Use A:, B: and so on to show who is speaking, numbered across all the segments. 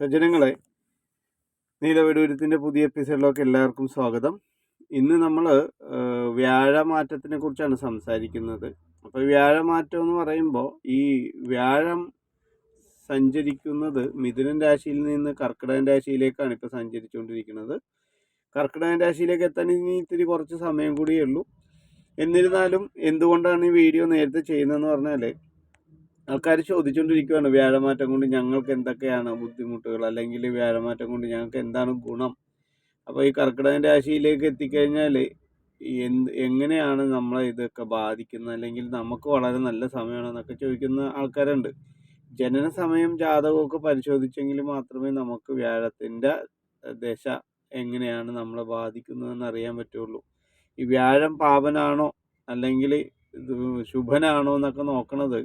A: സജ്ജനങ്ങളെ നീലവെടൂരത്തിന്റെ പുതിയ എപ്പിസോഡിലേക്ക് എല്ലാവർക്കും സ്വാഗതം. ഇന്ന് നമ്മൾ വ്യാഴമാറ്റത്തിനെ കുറിച്ചാണ് സംസാരിക്കുന്നത്. അപ്പോൾ വ്യാഴമാറ്റം എന്ന് പറയുമ്പോൾ ഈ വ്യാഴം സഞ്ചരിക്കുന്നത് മിഥുനൻ രാശിയിൽ നിന്ന് കർക്കിടകൻ രാശിയിലേക്കാണ് ഇപ്പോൾ സഞ്ചരിച്ചുകൊണ്ടിരിക്കുന്നത്. കർക്കിടകൻ രാശിയിലേക്ക് എത്താൻ ഇനി ഇത്തിരി കുറച്ച് സമയം കൂടിയേ ഉള്ളൂ. എന്നിരുന്നാലും എന്തുകൊണ്ടാണ് ഈ വീഡിയോ നേരത്തെ ചെയ്യുന്നതെന്ന് പറഞ്ഞാൽ ആൾക്കാർ ചോദിച്ചുകൊണ്ടിരിക്കുകയാണ് വ്യാഴമാറ്റം കൊണ്ട് ഞങ്ങൾക്ക് എന്തൊക്കെയാണ് ബുദ്ധിമുട്ടുകൾ? അല്ലെങ്കിൽ വ്യാഴമാറ്റം കൊണ്ട് ഞങ്ങൾക്ക് എന്താണ് ഗുണം? അപ്പോൾ ഈ കർക്കിടക രാശിയിലേക്ക് എത്തിക്കഴിഞ്ഞാൽ എന്ത് എങ്ങനെയാണ് നമ്മളെ ഇതൊക്കെ ബാധിക്കുന്നത്? അല്ലെങ്കിൽ നമുക്ക് വളരെ നല്ല സമയമാണെന്നൊക്കെ ചോദിക്കുന്ന ആൾക്കാരുണ്ട്. ജനന സമയം ജാതകമൊക്കെ പരിശോധിച്ചെങ്കിൽ മാത്രമേ നമുക്ക് വ്യാഴത്തിന്റെ ദശ എങ്ങനെയാണ് നമ്മളെ ബാധിക്കുന്നതെന്ന് അറിയാൻ പറ്റുള്ളൂ. ഈ വ്യാഴം പാപനാണോ അല്ലെങ്കിൽ ഇത് ശുഭനാണോ എന്നൊക്കെ നോക്കണത്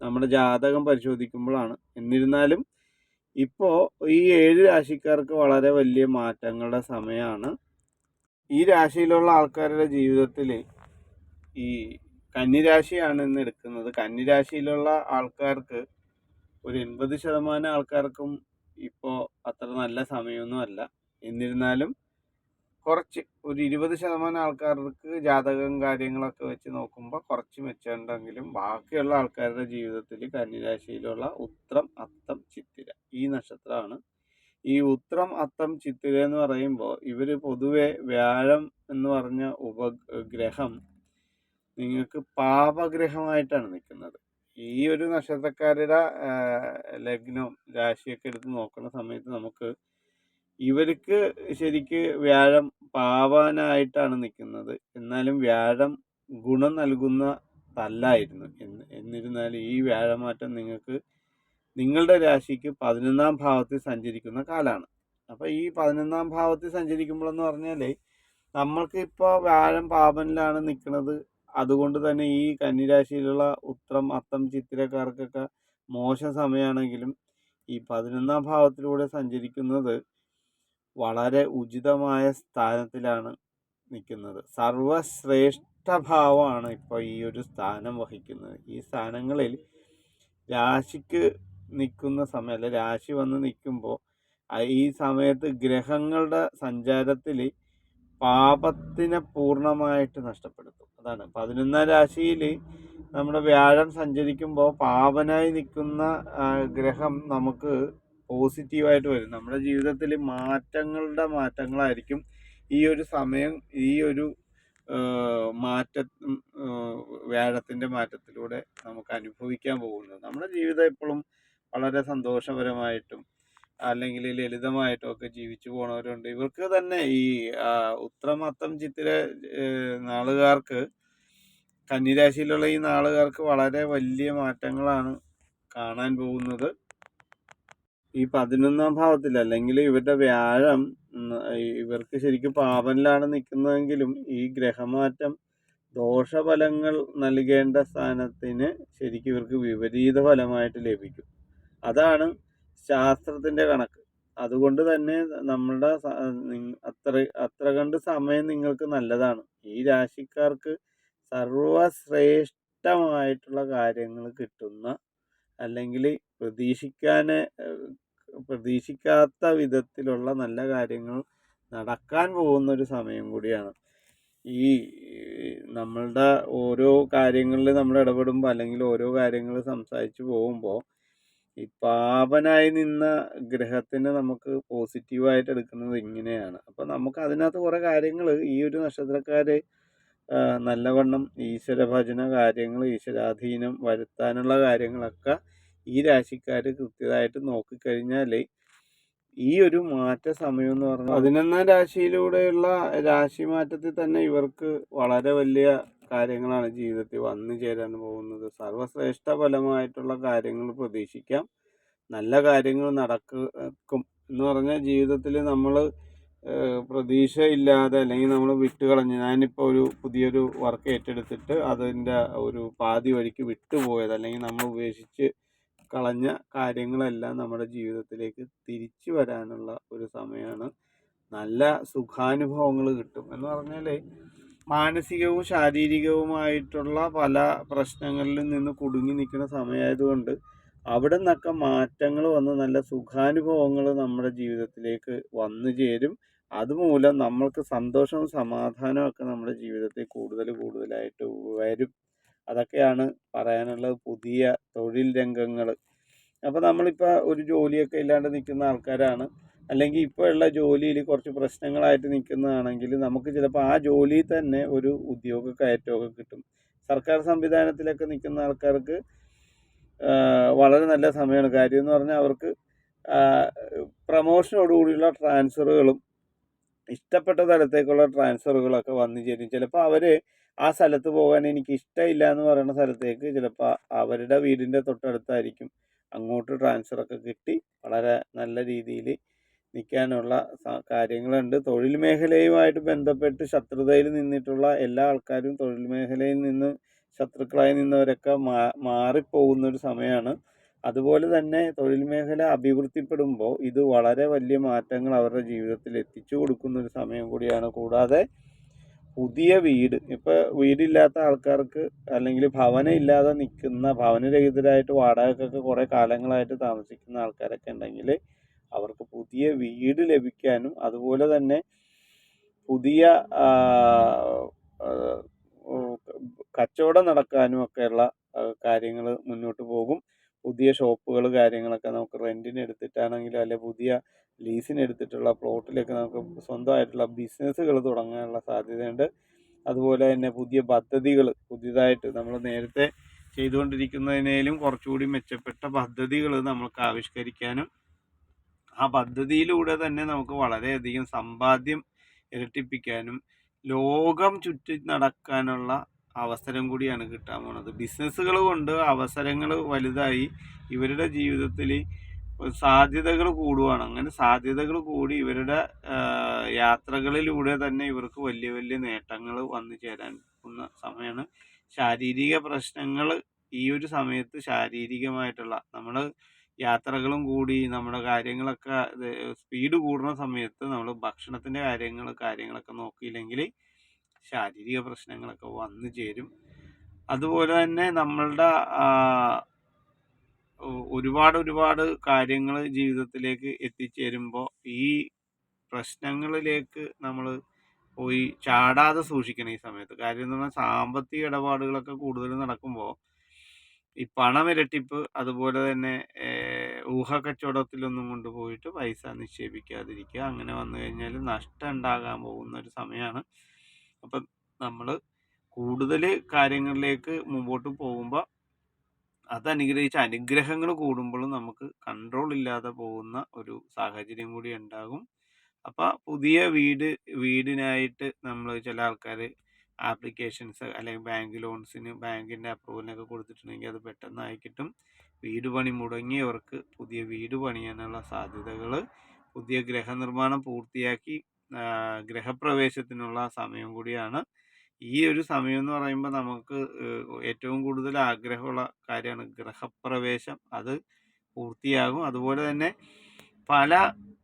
A: നമ്മുടെ ജാതകം പരിശോധിക്കുമ്പോഴാണ്. എന്നിരുന്നാലും ഇപ്പോൾ ഈ ഏഴ് രാശിക്കാർക്ക് വളരെ വലിയ മാറ്റങ്ങളുടെ സമയമാണ് ഈ രാശിയിലുള്ള ആൾക്കാരുടെ ജീവിതത്തിൽ ഈ കന്നിരാശിയാണ് ഇന്ന് എടുക്കുന്നത്. കന്നിരാശിയിലുള്ള ആൾക്കാർക്ക് ഒരു എൺപത് ശതമാനം ആൾക്കാർക്കും ഇപ്പോൾ അത്ര നല്ല സമയമൊന്നും അല്ല. എന്നിരുന്നാലും കുറച്ച് ഒരു ഇരുപത് ശതമാനം ആൾക്കാർക്ക് ജാതകം കാര്യങ്ങളൊക്കെ വെച്ച് നോക്കുമ്പോൾ കുറച്ച് മെച്ചമുണ്ടെങ്കിലും ബാക്കിയുള്ള ആൾക്കാരുടെ ജീവിതത്തിൽ കന്നിരാശിയിലുള്ള ഉത്രം അത്തം ചിത്തിര ഈ നക്ഷത്രമാണ്. ഈ ഉത്രം അത്തം ചിത്തിര എന്ന് പറയുമ്പോൾ ഇവർ പൊതുവെ വ്യാഴം എന്ന് പറഞ്ഞ ഉപഗ്രഹം നിങ്ങൾക്ക് പാപഗ്രഹമായിട്ടാണ് നിൽക്കുന്നത്. ഈ ഒരു നക്ഷത്രക്കാരുടെ ലഗ്നം രാശിയൊക്കെ എടുത്ത് നോക്കുന്ന സമയത്ത് നമുക്ക് ഇവർക്ക് ശരിക്ക് വ്യാഴം പാവാനായിട്ടാണ് നിൽക്കുന്നത് എന്നാലും വ്യാഴം ഗുണം നൽകുന്ന തല്ലായിരുന്നു. എന്ന് എന്നിരുന്നാലും ഈ വ്യാഴമാറ്റം നിങ്ങൾക്ക് നിങ്ങളുടെ രാശിക്ക് പതിനൊന്നാം ഭാവത്തിൽ സഞ്ചരിക്കുന്ന കാലമാണ് അപ്പോൾ ഈ പതിനൊന്നാം ഭാവത്തിൽ സഞ്ചരിക്കുമ്പോഴെന്ന് പറഞ്ഞാൽ നമ്മൾക്ക് ഇപ്പോൾ വ്യാഴം പാപനിലാണ് നിൽക്കുന്നത് അതുകൊണ്ട് തന്നെ ഈ കന്നിരാശിയിലുള്ള ഉത്രം അത്തം ചിത്തിരക്കാർക്കൊക്കെ മോശം സമയമാണെങ്കിലും ഈ പതിനൊന്നാം ഭാവത്തിലൂടെ സഞ്ചരിക്കുന്നത് വളരെ ഉചിതമായ സ്ഥാനത്തിലാണ് നിൽക്കുന്നത് സർവശ്രേഷ്ഠ ഭാവമാണ് ഇപ്പോൾ ഈ ഒരു സ്ഥാനം വഹിക്കുന്നത്. ഈ സ്ഥാനങ്ങളിൽ രാശിക്ക് നിൽക്കുന്ന സമയം രാശി വന്ന് നിൽക്കുമ്പോൾ ഈ സമയത്ത് ഗ്രഹങ്ങളുടെ സഞ്ചാരത്തിൽ പാപത്തിനെ പൂർണമായിട്ട് നഷ്ടപ്പെടുത്തും. അതാണ്. പതിനൊന്നാം രാശിയിൽ നമ്മുടെ വ്യാഴം സഞ്ചരിക്കുമ്പോൾ പാപനായി നിൽക്കുന്ന ഗ്രഹം നമുക്ക് പോസിറ്റീവായിട്ട് വരും. നമ്മുടെ ജീവിതത്തിൽ മാറ്റങ്ങളുടെ മാറ്റങ്ങളായിരിക്കും ഈ ഒരു സമയം ഈ ഒരു മാറ്റ വ്യാഴത്തിന്റെ മാറ്റത്തിലൂടെ നമുക്ക് അനുഭവിക്കാൻ പോകുന്നത്. നമ്മുടെ ജീവിതം എപ്പോഴും വളരെ സന്തോഷപരമായിട്ടും അല്ലെങ്കിൽ ലളിതമായിട്ടും ഒക്കെ ജീവിച്ചു പോണവരുണ്ട്. ഇവർക്ക് തന്നെ ഈ ഉത്രമത്തം ചിത്തിര നാളുകാർക്ക് കന്നിരാശിയിലുള്ള ഈ നാളുകാർക്ക് വളരെ വലിയ മാറ്റങ്ങളാണ് കാണാൻ പോകുന്നത്. ഈ പതിനൊന്നാം ഭാവത്തിൽ അല്ലെങ്കിൽ ഇവരുടെ വ്യാഴം ഇവർക്ക് ശരിക്കും പാപനിലാണ് നിൽക്കുന്നതെങ്കിലും ഈ ഗ്രഹമാറ്റം ദോഷഫലങ്ങൾ നൽകേണ്ട സ്ഥാനത്തിന് ശരിക്കും ഇവർക്ക് വിപരീത ഫലമായിട്ട് ലഭിക്കും. അതാണ് ശാസ്ത്രത്തിന്റെ കണക്ക്. അതുകൊണ്ട് തന്നെ നമ്മളുടെ അത്ര അത്ര കണ്ട് സമയം നിങ്ങൾക്ക് നല്ലതാണ്. ഈ രാശിക്കാർക്ക് സർവശ്രേഷ്ഠമായിട്ടുള്ള കാര്യങ്ങൾ കിട്ടുന്ന അല്ലെങ്കിൽ പ്രതീക്ഷിക്കാൻ പ്രതീക്ഷിക്കാത്ത വിധത്തിലുള്ള നല്ല കാര്യങ്ങൾ നടക്കാൻ പോകുന്ന ഒരു സമയം കൂടിയാണ്. ഈ നമ്മളുടെ ഓരോ കാര്യങ്ങളിൽ നമ്മൾ ഇടപെടുമ്പോൾ അല്ലെങ്കിൽ ഓരോ കാര്യങ്ങൾ സംസാരിച്ച് പോകുമ്പോൾ ഈ പാപനായി നിന്ന ഗ്രഹത്തിനെ നമുക്ക് പോസിറ്റീവായിട്ട് എടുക്കുന്നത് ഇങ്ങനെയാണ്. അപ്പോൾ നമുക്ക് അതിനകത്ത് കുറേ കാര്യങ്ങൾ ഈ ഒരു നക്ഷത്രക്കാർ നല്ലവണ്ണം ഈശ്വര ഭജന കാര്യങ്ങൾ ഈശ്വരാധീനം വരുത്താനുള്ള കാര്യങ്ങളൊക്കെ ഈ രാശിക്കാർ കൃത്യമായിട്ട് നോക്കിക്കഴിഞ്ഞാൽ ഈ ഒരു മാറ്റ സമയം എന്ന് പറഞ്ഞാൽ പതിനൊന്നാം രാശിയിലൂടെയുള്ള രാശി മാറ്റത്തിൽ തന്നെ ഇവർക്ക് വളരെ വലിയ കാര്യങ്ങളാണ് ജീവിതത്തിൽ വന്നു ചേരാൻ പോകുന്നത്. സർവശ്രേഷ്ഠ ഫലമായിട്ടുള്ള കാര്യങ്ങൾ പ്രതീക്ഷിക്കാം. നല്ല കാര്യങ്ങൾ നടക്കും എന്ന് പറഞ്ഞാൽ ജീവിതത്തിൽ നമ്മൾ പ്രതീക്ഷയില്ലാതെ അല്ലെങ്കിൽ നമ്മൾ വിട്ടുകളഞ്ഞ് ഞാനിപ്പോൾ ഒരു പുതിയൊരു വർക്ക് ഏറ്റെടുത്തിട്ട് അതിന്റെ ഒരു പാതി വഴിക്ക് വിട്ടുപോയത് അല്ലെങ്കിൽ നമ്മൾ ഉപേക്ഷിച്ച് കളഞ്ഞ കാര്യങ്ങളെല്ലാം നമ്മുടെ ജീവിതത്തിലേക്ക് തിരിച്ചു വരാനുള്ള ഒരു സമയമാണ്. നല്ല സുഖാനുഭവങ്ങൾ കിട്ടും. എന്ന് പറഞ്ഞാൽ മാനസികവും ശാരീരികവുമായിട്ടുള്ള പല പ്രശ്നങ്ങളിൽ നിന്ന് കുടുങ്ങി നിൽക്കുന്ന സമയമായതുകൊണ്ട് അവിടെ നിന്നൊക്കെ മാറ്റങ്ങൾ വന്ന് നല്ല സുഖാനുഭവങ്ങൾ നമ്മുടെ ജീവിതത്തിലേക്ക് വന്നു ചേരും. അതുമൂലം നമ്മൾക്ക് സന്തോഷവും സമാധാനവും ഒക്കെ നമ്മുടെ ജീവിതത്തിൽ കൂടുതൽ കൂടുതലായിട്ട് വരും. അതൊക്കെയാണ് പറയാനുള്ളത് പുതിയ തൊഴിൽ രംഗങ്ങൾ. അപ്പോൾ നമ്മളിപ്പോൾ ഒരു ജോലിയൊക്കെ ഇല്ലാണ്ട് നിൽക്കുന്ന ആൾക്കാരാണ്. അല്ലെങ്കിൽ ഇപ്പോൾ ഉള്ള ജോലിയിൽ കുറച്ച് പ്രശ്നങ്ങളായിട്ട് നിൽക്കുന്നതാണെങ്കിൽ നമുക്ക് ചിലപ്പോൾ ആ ജോലിയിൽ തന്നെ ഒരു ഉദ്യോഗ കയറ്റമൊക്കെ കിട്ടും. സർക്കാർ സംവിധാനത്തിലൊക്കെ നിൽക്കുന്ന ആൾക്കാർക്ക് വളരെ നല്ല സമയമാണ്. കാര്യം എന്ന് പറഞ്ഞാൽ അവർക്ക് പ്രമോഷനോടുകൂടിയുള്ള ട്രാൻസ്ഫറുകളും ഇഷ്ടപ്പെട്ട തലത്തേക്കുള്ള ട്രാൻസ്ഫറുകളൊക്കെ വന്നു ചേരും. ചിലപ്പോൾ അവർ ആ സ്ഥലത്ത് പോകാൻ എനിക്ക് ഇഷ്ടമില്ല എന്ന് പറയുന്ന സ്ഥലത്തേക്ക് ചിലപ്പോൾ അവരുടെ വീടിന്റെ തൊട്ടടുത്തായിരിക്കും അങ്ങോട്ട് ട്രാൻസ്ഫറൊക്കെ കിട്ടി. വളരെ നല്ല രീതിയിൽ നിൽക്കാനുള്ള കാര്യങ്ങളുണ്ട്. തൊഴിൽ മേഖലയുമായിട്ട് ബന്ധപ്പെട്ട് ശത്രുതയിൽ നിന്നിട്ടുള്ള എല്ലാ ആൾക്കാരും തൊഴിൽ മേഖലയിൽ നിന്ന് ശത്രുക്കളായി നിന്നവരൊക്കെ മാ മാറിപ്പോകുന്ന ഒരു സമയമാണ് അതുപോലെ തന്നെ തൊഴിൽ മേഖല അഭിവൃദ്ധിപ്പെടുമ്പോൾ ഇത് വളരെ വലിയ മാറ്റങ്ങൾ അവരുടെ ജീവിതത്തിൽ എത്തിച്ചു കൊടുക്കുന്ന ഒരു സമയം കൂടിയാണ്. കൂടാതെ പുതിയ വീട് ഇപ്പോൾ വീടില്ലാത്ത ആൾക്കാർക്ക് അല്ലെങ്കിൽ ഭവനം ഇല്ലാതെ നിൽക്കുന്ന ഭവനരഹിതരായിട്ട് വാടകയ്ക്കൊക്കെ കുറേ കാലങ്ങളായിട്ട് താമസിക്കുന്ന ആൾക്കാരൊക്കെ ഉണ്ടെങ്കിൽ അവർക്ക് പുതിയ വീട് ലഭിക്കാനും അതുപോലെ തന്നെ പുതിയ കച്ചവടം നടക്കാനും ഒക്കെയുള്ള കാര്യങ്ങൾ മുന്നോട്ട് പോകും. പുതിയ ഷോപ്പുകൾ കാര്യങ്ങളൊക്കെ നമുക്ക് റെന്റിന് എടുത്തിട്ടാണെങ്കിലും അല്ലെങ്കിൽ പുതിയ ലീസിന് എടുത്തിട്ടുള്ള പ്ലോട്ടിലൊക്കെ നമുക്ക് സ്വന്തമായിട്ടുള്ള ബിസിനസ്സുകൾ തുടങ്ങാനുള്ള സാധ്യതയുണ്ട്. അതുപോലെ തന്നെ പുതിയ പദ്ധതികൾ പുതിയതായിട്ട് നമ്മൾ നേരത്തെ ചെയ്തുകൊണ്ടിരിക്കുന്നതിനേലും കുറച്ചുകൂടി മെച്ചപ്പെട്ട പദ്ധതികൾ നമുക്ക് ആവിഷ്കരിക്കാനും ആ പദ്ധതിയിലൂടെ തന്നെ നമുക്ക് വളരെയധികം സമ്പാദ്യം ഇരട്ടിപ്പിക്കാനും ലോകം ചുറ്റി നടക്കാനുള്ള അവസരം കൂടിയാണ് കിട്ടാൻ പോണത്. ബിസിനസ്സുകൾ കൊണ്ട് അവസരങ്ങൾ വലുതായി ഇവരുടെ ജീവിതത്തിൽ സാധ്യതകൾ കൂടുവാണ്. അങ്ങനെ സാധ്യതകൾ കൂടി ഇവരുടെ യാത്രകളിലൂടെ തന്നെ ഇവർക്ക് വലിയ വലിയ നേട്ടങ്ങൾ വന്നു ചേരാൻ പോകുന്ന സമയമാണ് ശാരീരിക പ്രശ്നങ്ങൾ ഈ ഒരു സമയത്ത് ശാരീരികമായിട്ടുള്ള നമ്മൾ യാത്രകളും കൂടി നമ്മുടെ കാര്യങ്ങളൊക്കെ സ്പീഡ് കൂടുന്ന സമയത്ത് നമ്മൾ ഭക്ഷണത്തിന്റെ കാര്യങ്ങൾ കാര്യങ്ങളൊക്കെ നോക്കിയില്ലെങ്കിൽ ശാരീരിക പ്രശ്നങ്ങളൊക്കെ വന്നു ചേരും. അതുപോലെ തന്നെ നമ്മളുടെ ഒരുപാട് ഒരുപാട് കാര്യങ്ങൾ ജീവിതത്തിലേക്ക് എത്തിച്ചേരുമ്പോൾ ഈ പ്രശ്നങ്ങളിലേക്ക് നമ്മൾ പോയി ചാടാതെ സൂക്ഷിക്കണം ഈ സമയത്ത്. കാര്യം എന്ന് പറഞ്ഞാൽ സാമ്പത്തിക ഇടപാടുകളൊക്കെ കൂടുതൽ നടക്കുമ്പോൾ ഈ പണമിരട്ടിപ്പ് അതുപോലെ തന്നെ ഊഹക്കച്ചവടത്തിലൊന്നും കൊണ്ടുപോയിട്ട് പൈസ നിക്ഷേപിക്കാതിരിക്കുക അങ്ങനെ വന്നു കഴിഞ്ഞാൽ നഷ്ടം ഉണ്ടാകാൻ പോകുന്ന ഒരു സമയമാണ്. അപ്പം നമ്മൾ കൂടുതൽ കാര്യങ്ങളിലേക്ക് മുമ്പോട്ട് പോകുമ്പോൾ അത് അനുഗ്രഹിച്ച് അനുഗ്രഹങ്ങൾ കൂടുമ്പോഴും നമുക്ക് കൺട്രോൾ ഇല്ലാതെ പോകുന്ന ഒരു സാഹചര്യം കൂടി ഉണ്ടാകും. അപ്പോൾ പുതിയ വീട് വീടിനായിട്ട് നമ്മൾ ചില ആൾക്കാർ ആപ്ലിക്കേഷൻസ് അല്ലെങ്കിൽ ബാങ്ക് ലോൺസിന് ബാങ്കിന്റെ അപ്രൂവലിനൊക്കെ കൊടുത്തിട്ടുണ്ടെങ്കിൽ അത് പെട്ടെന്നായി കിട്ടും വീട് പണി മുടങ്ങിയവർക്ക് പുതിയ വീട് പണിയാനുള്ള സാധ്യതകൾ പുതിയ ഗൃഹനിർമ്മാണം പൂർത്തിയാക്കി ഗ്രഹപ്രവേശത്തിനുള്ള സമയം കൂടിയാണ്. ഈ ഒരു സമയം എന്ന് പറയുമ്പോൾ നമുക്ക് ഏറ്റവും കൂടുതൽ ആഗ്രഹമുള്ള കാര്യമാണ് ഗ്രഹപ്രവേശം അത് പൂർത്തിയാകും. അതുപോലെ തന്നെ പല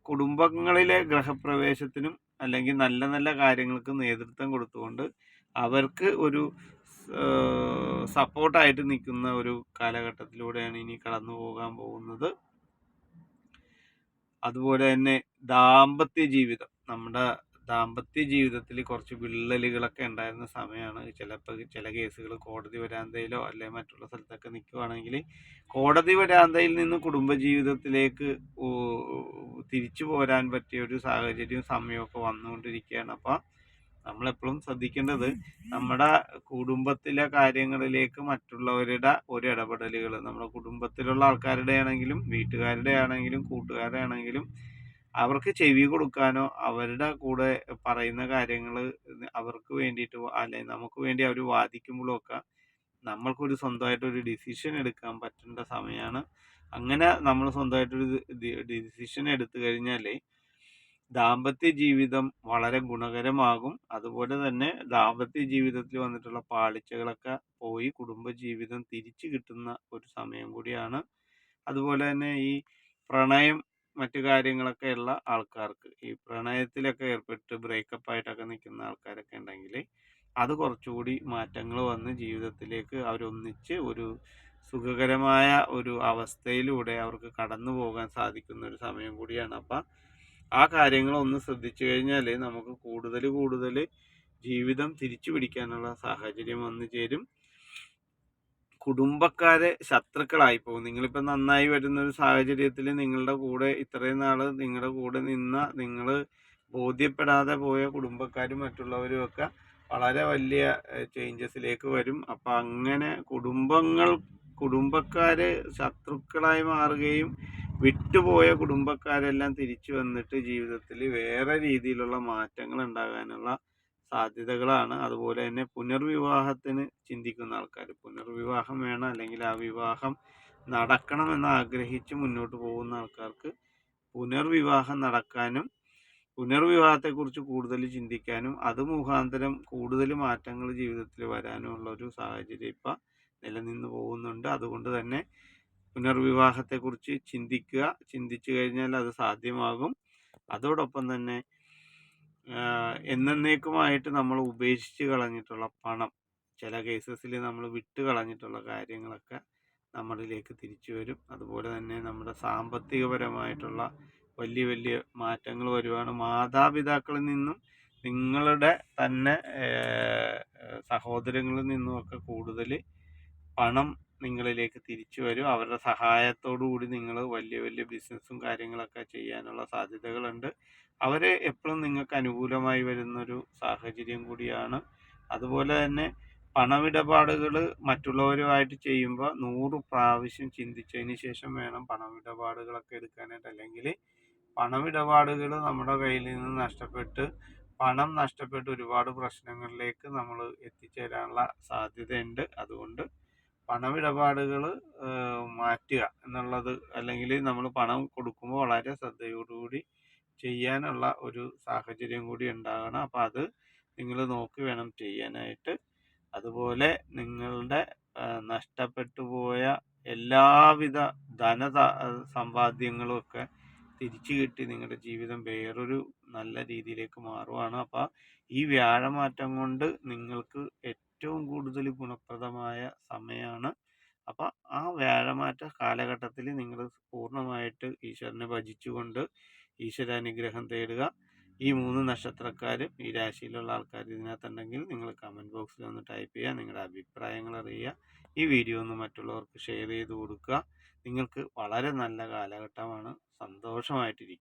A: കുടുംബങ്ങളിലെ ഗൃഹപ്രവേശത്തിനും അല്ലെങ്കിൽ നല്ല നല്ല കാര്യങ്ങൾക്ക് നേതൃത്വം കൊടുത്തുകൊണ്ട് അവർക്ക് ഒരു സപ്പോർട്ടായിട്ട് നിൽക്കുന്ന ഒരു കാലഘട്ടത്തിലൂടെയാണ് ഇനി കടന്നു പോകാൻ പോകുന്നത്. അതുപോലെ തന്നെ ദാമ്പത്യ ജീവിതം. നമ്മുടെ ദാമ്പത്യ ജീവിതത്തിൽ കുറച്ച് വിള്ളലുകളൊക്കെ ഉണ്ടായിരുന്ന സമയമാണ്. ചിലപ്പോൾ ചില കേസുകൾ കോടതി വരാന്തയിലോ അല്ലെ മറ്റുള്ള സ്ഥലത്തൊക്കെ നിൽക്കുവാണെങ്കിൽ കോടതി വരാന്തയിൽ നിന്ന് കുടുംബജീവിതത്തിലേക്ക് തിരിച്ചു പോരാൻ പറ്റിയ ഒരു സാഹചര്യവും സമയമൊക്കെ വന്നുകൊണ്ടിരിക്കുകയാണ്. അപ്പോൾ നമ്മളെപ്പോഴും ശ്രദ്ധിക്കേണ്ടത് നമ്മുടെ കുടുംബത്തിലെ കാര്യങ്ങളിലേക്ക് മറ്റുള്ളവരുടെ ഒരു ഇടപെടലുകൾ നമ്മുടെ കുടുംബത്തിലുള്ള ആൾക്കാരുടെ ആണെങ്കിലും വീട്ടുകാരുടെ ആണെങ്കിലും കൂട്ടുകാരുടെ ആണെങ്കിലും അവർക്ക് ചെവി കൊടുക്കാനോ അവരുടെ കൂടെ പറയുന്ന കാര്യങ്ങൾ അവർക്ക് വേണ്ടിയിട്ട് അല്ലെങ്കിൽ നമുക്ക് വേണ്ടി അവർ വാദിക്കുമ്പോഴും ഒക്കെ നമ്മൾക്കൊരു സ്വന്തമായിട്ടൊരു ഡിസിഷൻ എടുക്കാൻ പറ്റേണ്ട സമയമാണ്. അങ്ങനെ നമ്മൾ സ്വന്തമായിട്ടൊരു ഡിസിഷൻ എടുത്തു കഴിഞ്ഞാൽ ദാമ്പത്യ ജീവിതം വളരെ ഗുണകരമാകും. അതുപോലെ തന്നെ ദാമ്പത്യ ജീവിതത്തിൽ വന്നിട്ടുള്ള പാളിച്ചകളൊക്കെ പോയി കുടുംബ ജീവിതം തിരിച്ചു കിട്ടുന്ന ഒരു സമയം കൂടിയാണ്. അതുപോലെ തന്നെ ഈ പ്രണയം മറ്റു കാര്യങ്ങളൊക്കെ ഉള്ള ആൾക്കാർക്ക് ഈ പ്രണയത്തിലൊക്കെ ഏർപ്പെട്ട് ബ്രേക്കപ്പ് ആയിട്ടൊക്കെ നിൽക്കുന്ന ആൾക്കാരൊക്കെ ഉണ്ടെങ്കിൽ അത് കുറച്ചുകൂടി മാറ്റങ്ങൾ വന്ന് ജീവിതത്തിലേക്ക് അവരൊന്നിച്ച് ഒരു സുഖകരമായ ഒരു അവസ്ഥയിലൂടെ അവർക്ക് കടന്നു പോകാൻ സാധിക്കുന്ന ഒരു സമയം കൂടിയാണ്. അപ്പം ആ കാര്യങ്ങളൊന്ന് ശ്രദ്ധിച്ചു കഴിഞ്ഞാൽ നമുക്ക് കൂടുതൽ കൂടുതൽ ജീവിതം തിരിച്ചു പിടിക്കാനുള്ള സാഹചര്യം വന്നു ചേരും. കുടുംബക്കാരെ ശത്രുക്കളായി പോകും. നിങ്ങളിപ്പോൾ നന്നായി വരുന്ന ഒരു സാഹചര്യത്തിൽ നിങ്ങളുടെ കൂടെ ഇത്രയും നാൾ നിങ്ങളുടെ കൂടെ നിന്ന നിങ്ങൾ ബോധ്യപ്പെടാതെ പോയ കുടുംബക്കാരും മറ്റുള്ളവരും ഒക്കെ വളരെ വലിയ ചേഞ്ചസിലേക്ക് വരും. അപ്പം അങ്ങനെ കുടുംബങ്ങൾ കുടുംബക്കാർ ശത്രുക്കളായി മാറുകയും വിട്ടുപോയ കുടുംബക്കാരെല്ലാം തിരിച്ചു വന്നിട്ട് ജീവിതത്തിൽ വേറെ രീതിയിലുള്ള മാറ്റങ്ങൾ ഉണ്ടാകാനുള്ള സാധ്യതകളാണ്. അതുപോലെ തന്നെ പുനർവിവാഹത്തിന് ചിന്തിക്കുന്ന ആൾക്കാർ പുനർവിവാഹം വേണം അല്ലെങ്കിൽ ആ വിവാഹം നടക്കണമെന്ന് ആഗ്രഹിച്ച് മുന്നോട്ട് പോകുന്ന ആൾക്കാർക്ക് പുനർവിവാഹം നടക്കാനും പുനർവിവാഹത്തെക്കുറിച്ച് കൂടുതൽ ചിന്തിക്കാനും അത് മുഖാന്തരം കൂടുതൽ മാറ്റങ്ങൾ ജീവിതത്തിൽ വരാനുമുള്ള ഒരു സാഹചര്യം ഇപ്പം നിലനിന്ന് പോകുന്നുണ്ട്. അതുകൊണ്ട് തന്നെ പുനർവിവാഹത്തെക്കുറിച്ച് ചിന്തിക്കുക. ചിന്തിച്ചു കഴിഞ്ഞാൽ അത് സാധ്യമാകും. അതോടൊപ്പം തന്നെ എന്നേക്കുമായിട്ട് നമ്മൾ ഉപേക്ഷിച്ച് കളഞ്ഞിട്ടുള്ള പണം ചില കേസസിൽ നമ്മൾ വിട്ട് കളഞ്ഞിട്ടുള്ള കാര്യങ്ങളൊക്കെ നമ്മളിലേക്ക് തിരിച്ചു വരും. അതുപോലെ തന്നെ നമ്മുടെ സാമ്പത്തികപരമായിട്ടുള്ള വലിയ വലിയ മാറ്റങ്ങൾ വരുവാണ്. മാതാപിതാക്കളിൽ നിന്നും നിങ്ങളുടെ തന്നെ സഹോദരങ്ങളിൽ നിന്നുമൊക്കെ കൂടുതൽ പണം നിങ്ങളിലേക്ക് തിരിച്ചു വരും. അവരുടെ സഹായത്തോടു കൂടി നിങ്ങൾ വലിയ വലിയ ബിസിനസ്സും കാര്യങ്ങളൊക്കെ ചെയ്യാനുള്ള സാധ്യതകളുണ്ട്. അവർ എപ്പോഴും നിങ്ങൾക്ക് അനുകൂലമായി വരുന്നൊരു സാഹചര്യം കൂടിയാണ്. അതുപോലെ തന്നെ പണമിടപാടുകൾ മറ്റുള്ളവരുമായിട്ട് ചെയ്യുമ്പോൾ നൂറ് പ്രാവശ്യം ചിന്തിച്ചതിന് ശേഷം വേണം പണമിടപാടുകളൊക്കെ എടുക്കാനായിട്ട്. അല്ലെങ്കിൽ പണമിടപാടുകൾ നമ്മുടെ കയ്യിൽ നിന്ന് നഷ്ടപ്പെട്ട് പണം നഷ്ടപ്പെട്ട് ഒരുപാട് പ്രശ്നങ്ങളിലേക്ക് നമ്മൾ എത്തിച്ചേരാനുള്ള സാധ്യതയുണ്ട്. അതുകൊണ്ട് പണമിടപാടുകൾ മാറ്റുക എന്നുള്ളത് അല്ലെങ്കിൽ നമ്മൾ പണം കൊടുക്കുമ്പോൾ വളരെ ശ്രദ്ധയോടുകൂടി ചെയ്യാനുള്ള ഒരു സാഹചര്യം കൂടി ഉണ്ടാകണം. അപ്പം അത് നിങ്ങൾ നോക്കി വേണം ചെയ്യാനായിട്ട്. അതുപോലെ നിങ്ങളുടെ നഷ്ടപ്പെട്ടു പോയ എല്ലാവിധ ധന സമ്പാദ്യങ്ങളും ഒക്കെ തിരിച്ചു കിട്ടി നിങ്ങളുടെ ജീവിതം വേറൊരു നല്ല രീതിയിലേക്ക് മാറുവാണ്. അപ്പം ഈ വ്യാഴമാറ്റം കൊണ്ട് നിങ്ങൾക്ക് കൂടുതൽ ഗുണപ്രദമായ സമയമാണ് അപ്പം ആ വ്യാഴമാറ്റ കാലഘട്ടത്തിൽ നിങ്ങൾ പൂർണമായിട്ട് ഈശ്വരനെ ഭജിച്ചുകൊണ്ട് ഈശ്വരാനുഗ്രഹം തേടുക. ഈ മൂന്ന് നക്ഷത്രക്കാരും ഈ രാശിയിലുള്ള ആൾക്കാർ ഇതിനകത്തുണ്ടെങ്കിൽ നിങ്ങൾ കമന്റ് ബോക്സിൽ ഒന്ന് ടൈപ്പ് ചെയ്യുക. നിങ്ങളുടെ അഭിപ്രായങ്ങൾ അറിയുക. ഈ വീഡിയോ ഒന്ന് മറ്റുള്ളവർക്ക് ഷെയർ ചെയ്ത് കൊടുക്കുക. നിങ്ങൾക്ക് വളരെ നല്ല കാലഘട്ടമാണ്. സന്തോഷമായിട്ടിരിക്കുക.